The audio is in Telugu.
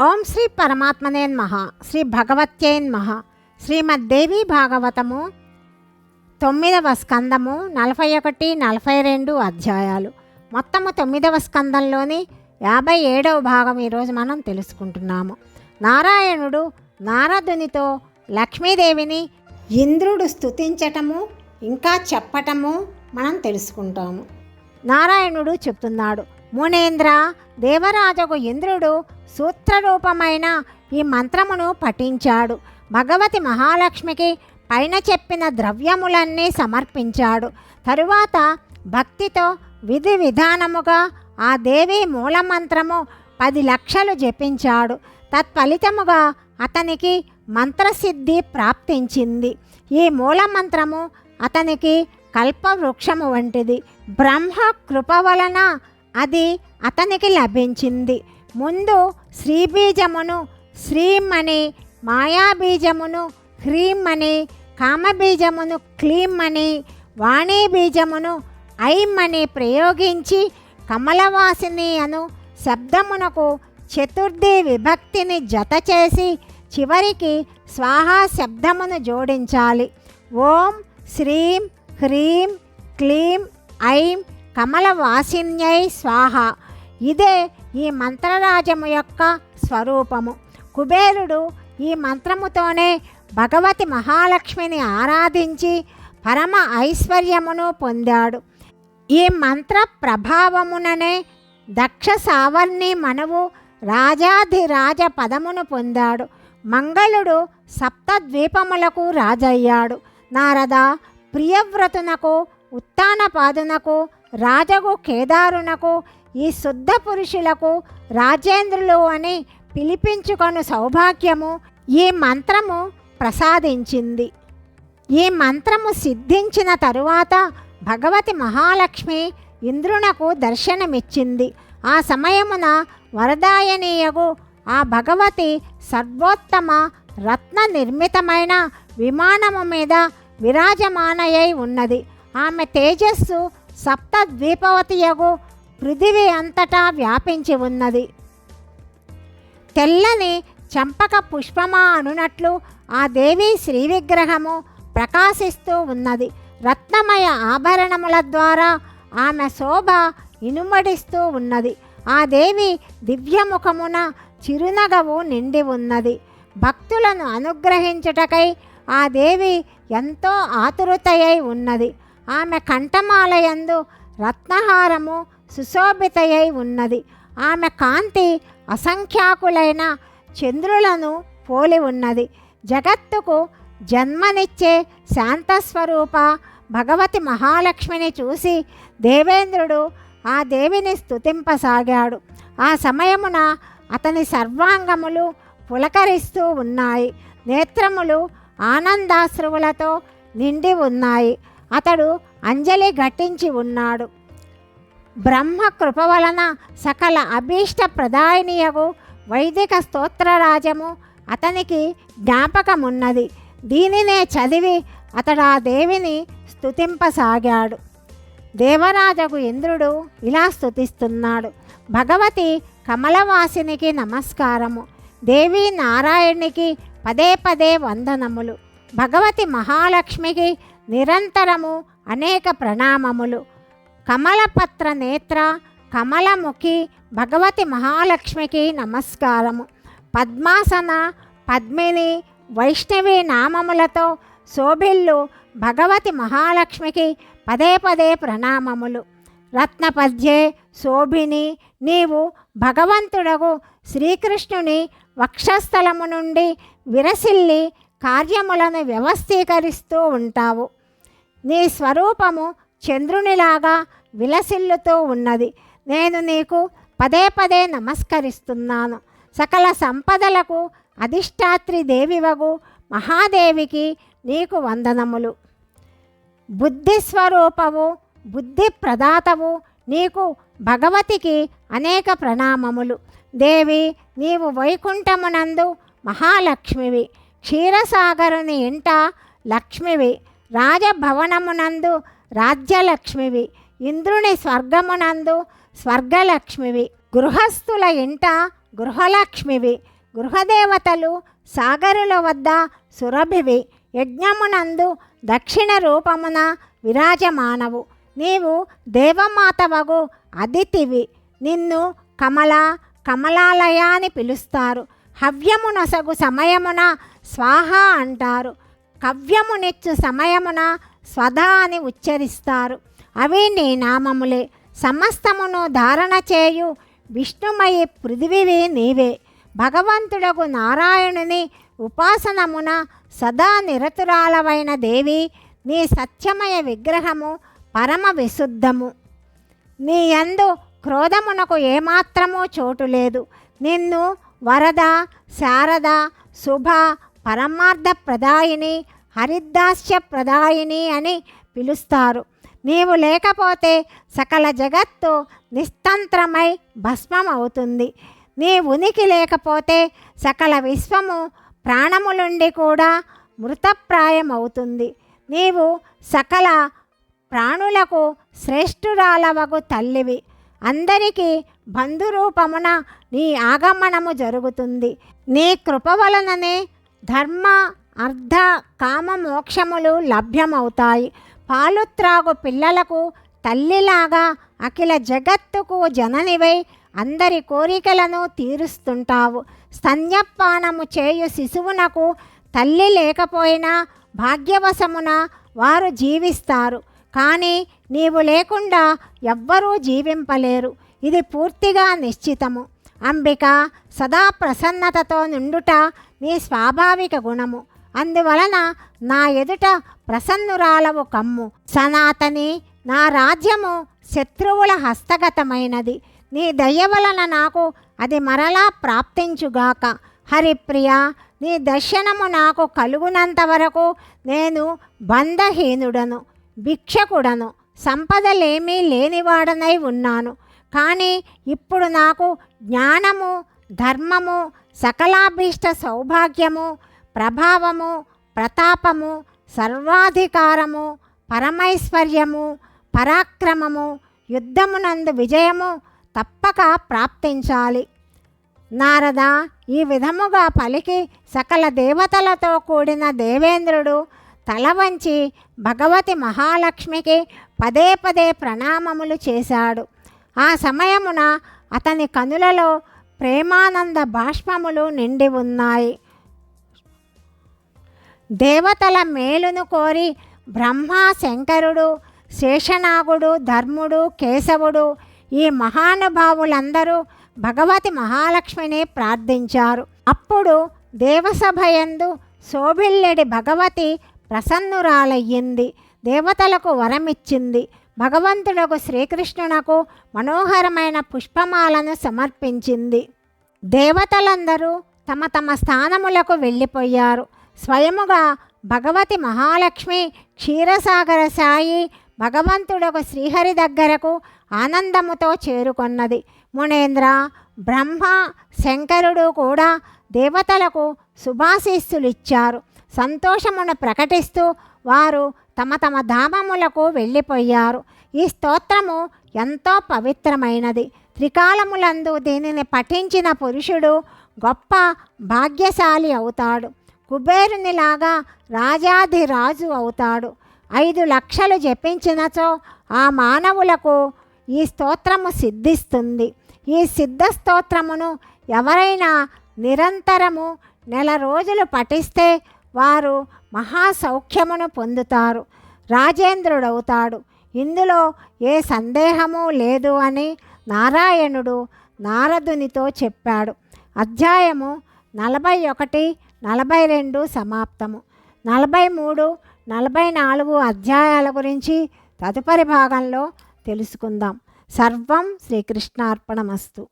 ఓం శ్రీ పరమాత్మనేన్మహ శ్రీ భగవత్యేన్మహ శ్రీమద్దేవి భాగవతము తొమ్మిదవ స్కందము నలభై ఒకటి నలభై రెండు అధ్యాయాలు. మొత్తము తొమ్మిదవ స్కందంలోని యాభై ఏడవ భాగం ఈరోజు మనం తెలుసుకుంటున్నాము. నారాయణుడు నారదునితో లక్ష్మీదేవిని ఇంద్రుడు స్తుతించటము ఇంకా చెప్పటము మనం తెలుసుకుంటాము. నారాయణుడు చెప్తున్నాడు మునేంద్ర దేవరాజకు ఇంద్రుడు సూత్రరూపమైన ఈ మంత్రమును పఠించాడు. భగవతి మహాలక్ష్మికి పైన చెప్పిన ద్రవ్యములన్నీ సమర్పించాడు. తరువాత భక్తితో విధి విధానముగా ఆ దేవి మూలమంత్రము పది లక్షలు జపించాడు. తత్ఫలితముగా అతనికి మంత్రసిద్ధి ప్రాప్తించింది. ఈ మూలమంత్రము అతనికి కల్పవృక్షము వంటిది. బ్రహ్మ కృప వలన అది అతనికి లభించింది. ముందు శ్రీబీజమును శ్రీం అని మాయాబీజమును హ్రీం అని కామబీజమును క్లీం అని వాణీబీజమును ఐం అని ప్రయోగించి కమలవాసిని అను శబ్దమునకు చతుర్థి విభక్తిని జత చేసి చివరికి స్వాహా శబ్దమును జోడించాలి. ఓం శ్రీం హ్రీం క్లీం ఐం కమలవాసిన్యై స్వాహ. ఇదే ఈ మంత్రరాజము యొక్క స్వరూపము. కుబేరుడు ఈ మంత్రముతోనే భగవతి మహాలక్ష్మిని ఆరాధించి పరమ ఐశ్వర్యమును పొందాడు. ఈ మంత్ర ప్రభావముననే దక్ష సావర్ణి మనువు రాజాధిరాజ పదమును పొందాడు. మంగళుడు సప్తద్వీపములకు రాజయ్యాడు. నారద ప్రియవ్రతునకు ఉత్తానపాదునకు రాజగు కేదారునకు ఈ శుద్ధ పురుషులకు రాజేంద్రులు అని పిలిపించుకొను సౌభాగ్యము ఈ మంత్రము ప్రసాదించింది. ఈ మంత్రము సిద్ధించిన తరువాత భగవతి మహాలక్ష్మి ఇంద్రునకు దర్శనమిచ్చింది. ఆ సమయమున వరదాయనీయగు ఆ భగవతి సర్వోత్తమ రత్న నిర్మితమైన విమానము మీద విరాజమానయై ఉన్నది. ఆమె తేజస్సు సప్త ద్వీపవతియగు పృథివీ అంతటా వ్యాపించి ఉన్నది. తెల్లని చంపక పుష్పమా అనునట్లు ఆ దేవి శ్రీ విగ్రహము ప్రకాశిస్తూ ఉన్నది. రత్నమయ ఆభరణముల ద్వారా ఆమె శోభ ఇనుమడిస్తూ ఉన్నది. ఆ దేవి దివ్యముఖమున చిరునగవు నిండి ఉన్నది. భక్తులను అనుగ్రహించుటకై ఆ దేవి ఎంతో ఆతురతయై ఉన్నది. ఆమె కంఠమాలయందు రత్నహారము సుశోభితయై ఉన్నది. ఆమె కాంతి అసంఖ్యాకులైన చంద్రులను పోలి ఉన్నది. జగత్తుకు జన్మనిచ్చే శాంతస్వరూప భగవతి మహాలక్ష్మిని చూసి దేవేంద్రుడు ఆ దేవిని స్తుతింపసాగాడు. ఆ సమయమున అతని సర్వాంగములు పులకరిస్తూ ఉన్నాయి. నేత్రములు ఆనందాశ్రువులతో నిండి ఉన్నాయి. అతడు అంజలి ఘటించి ఉన్నాడు. బ్రహ్మ కృప వలన సకల అభీష్ట ప్రదాయనియగు వైదిక స్తోత్రరాజము అతనికి జ్ఞాపకమున్నది. దీనినే చదివి అతడు ఆ దేవిని స్థుతింపసాగాడు దేవరాజకు ఇంద్రుడు ఇలా స్థుతిస్తున్నాడు భగవతి కమలవాసినికి నమస్కారము. దేవి నారాయణునికి పదే పదే వందనములు. భగవతి మహాలక్ష్మికి నిరంతరము అనేక ప్రణామములు. కమలపత్ర నేత్ర కమలముఖి భగవతి మహాలక్ష్మికి నమస్కారము. పద్మాసన పద్మిని వైష్ణవి నామములతో శోభిల్లు భగవతి మహాలక్ష్మికి పదే పదే ప్రణామములు. రత్నపద్యే శోభిని నీవు భగవంతుడగు శ్రీకృష్ణుని వక్షస్థలము నుండి విరసిల్లి కార్యములను వ్యవస్థీకరిస్తూ ఉంటావు. నీ స్వరూపము చంద్రునిలాగా విలసిల్లుతూ ఉన్నది. నేను నీకు పదే పదే నమస్కరిస్తున్నాను. సకల సంపదలకు అధిష్టాత్రి దేవివగు మహాదేవికి నీకు వందనములు. బుద్ధిస్వరూపవు బుద్ధి ప్రదాతవు నీకు భగవతికి అనేక ప్రణామములు. దేవి నీవు వైకుంఠమునందు మహాలక్ష్మివి. క్షీరసాగరుని ఇంట లక్ష్మివి. రాజభవనమునందు రాజ్యలక్ష్మివి ఇంద్రుని స్వర్గమునందు స్వర్గలక్ష్మివి గృహస్థుల ఇంట గృహలక్ష్మివి గృహదేవతలు సాగరుల వద్ద సురభివి యజ్ఞమునందు దక్షిణ రూపమున విరాజమానవు. నీవు దేవమాతవగు అదితివి. నిన్ను కమల కమలాలయ అని పిలుస్తారు. హవ్యమునసగు సమయమున స్వాహ అంటారు. కవ్యము నెచ్చు సమయమున స్వధా అని ఉచ్చరిస్తారు. అవి నీ నామములే. సమస్తమును ధారణ చేయు విష్ణుమయి పృథివివి నీవే. భగవంతుడకు నారాయణుని ఉపాసనమున సదా నిరతురాలవైన దేవి నీ సత్యమయ విగ్రహము పరమ విశుద్ధము. నీ యందు క్రోధమునకు ఏమాత్రమూ చోటు లేదు. నిన్ను వరద శారద శుభ పరమార్థ ప్రదాయిని హరిదాస్య ప్రదాయిని అని పిలుస్తారు. నీవు లేకపోతే సకల జగత్తు నిస్తంత్రమై భస్మం అవుతుంది నీ ఉనికి లేకపోతే సకల విశ్వము ప్రాణములుండి కూడా మృతప్రాయం అవుతుంది నీవు సకల ప్రాణులకు శ్రేష్ఠురాలవగు తల్లివి. అందరికీ బంధురూపమున నీ ఆగమనము జరుగుతుంది. నీ కృప వలననే ధర్మ అర్ధ కామ మోక్షములు లభ్యమవుతాయి. పాలు త్రాగు పిల్లలకు తల్లిలాగా అఖిల జగత్తుకు జననివై అందరి కోరికలను తీరుస్తుంటావు. స్తన్యపానము చేయు శిశువునకు తల్లి లేకపోయినా భాగ్యవశమున వారు జీవిస్తారు. కానీ నీవు లేకుండా ఎవ్వరూ జీవింపలేరు. ఇది పూర్తిగా నిశ్చితము. అంబిక సదా ప్రసన్నతతో నుండుట నీ స్వాభావిక గుణము. అందువలన నా ఎదుట ప్రసన్నురాలవు కమ్ము. సనాతని నా రాజ్యము శత్రువుల హస్తగతమైనది. నీ దయ వలన నాకు అది మరలా ప్రాప్తించుగాక. హరిప్రియ నీ దర్శనము నాకు కలుగునంత వరకు నేను బంధహీనుడను భిక్షకుడను. సంపదలేమీ లేనివాడనై ఉన్నాను. కానీ ఇప్పుడు నాకు జ్ఞానము ధర్మము సకలాభీష్ట సౌభాగ్యము ప్రభావము ప్రతాపము సర్వాధికారము పరమైశ్వర్యము పరాక్రమము యుద్ధమునందు విజయము తప్పక ప్రాప్తించాలి. నారద ఈ విధముగా పలికి సకల దేవతలతో కూడిన దేవేంద్రుడు తల వంచి భగవతి మహాలక్ష్మికి పదే పదే ప్రణామములు చేశాడు. ఆ సమయమున అతని కనులలో ప్రేమానంద బాష్పములు నిండి ఉన్నాయి. దేవతల మేలును కోరి బ్రహ్మ శంకరుడు శేషనాగుడు ధర్ముడు కేశవుడు ఈ మహానుభావులందరూ భగవతి మహాలక్ష్మిని ప్రార్థించారు. అప్పుడు దేవసభయందు శోభిల్లెడి భగవతి ప్రసన్నురాలయ్యింది. దేవతలకు వరమిచ్చింది. భగవంతుడకు శ్రీకృష్ణునకు మనోహరమైన పుష్పమాలను సమర్పించింది. దేవతలందరూ తమ తమ స్థానములకు వెళ్ళిపోయారు. స్వయముగా భగవతి మహాలక్ష్మి క్షీరసాగర సాయి భగవంతుడకు శ్రీహరి దగ్గరకు ఆనందముతో చేరుకొన్నది. మునేంద్ర బ్రహ్మ శంకరుడు కూడా దేవతలకు శుభాశీస్సులు ఇచ్చారు సంతోషమును ప్రకటిస్తూ వారు తమ తమ ధామములకు వెళ్ళిపోయారు. ఈ స్తోత్రము ఎంతో పవిత్రమైనది. త్రికాలములందు దీనిని పఠించిన పురుషుడు గొప్ప భాగ్యశాలి అవుతాడు. కుబేరునిలాగా రాజాధిరాజు అవుతాడు. ఐదు లక్షలు జపించినచో ఆ మానవులకు ఈ స్తోత్రము సిద్ధిస్తుంది. ఈ సిద్ధ స్తోత్రమును ఎవరైనా నిరంతరము నెల రోజులు పఠిస్తే వారు మహాసౌఖ్యమును పొందుతారు. రాజేంద్రుడవుతాడు. ఇందులో ఏ సందేహము లేదు అని నారాయణుడు నారదునితో చెప్పాడు. అధ్యాయము నలభై ఒకటి నలభై రెండు సమాప్తము. నలభై మూడు నలభై నాలుగు అధ్యాయాల గురించి తదుపరి భాగంలో తెలుసుకుందాం. సర్వం శ్రీకృష్ణార్పణమస్తు.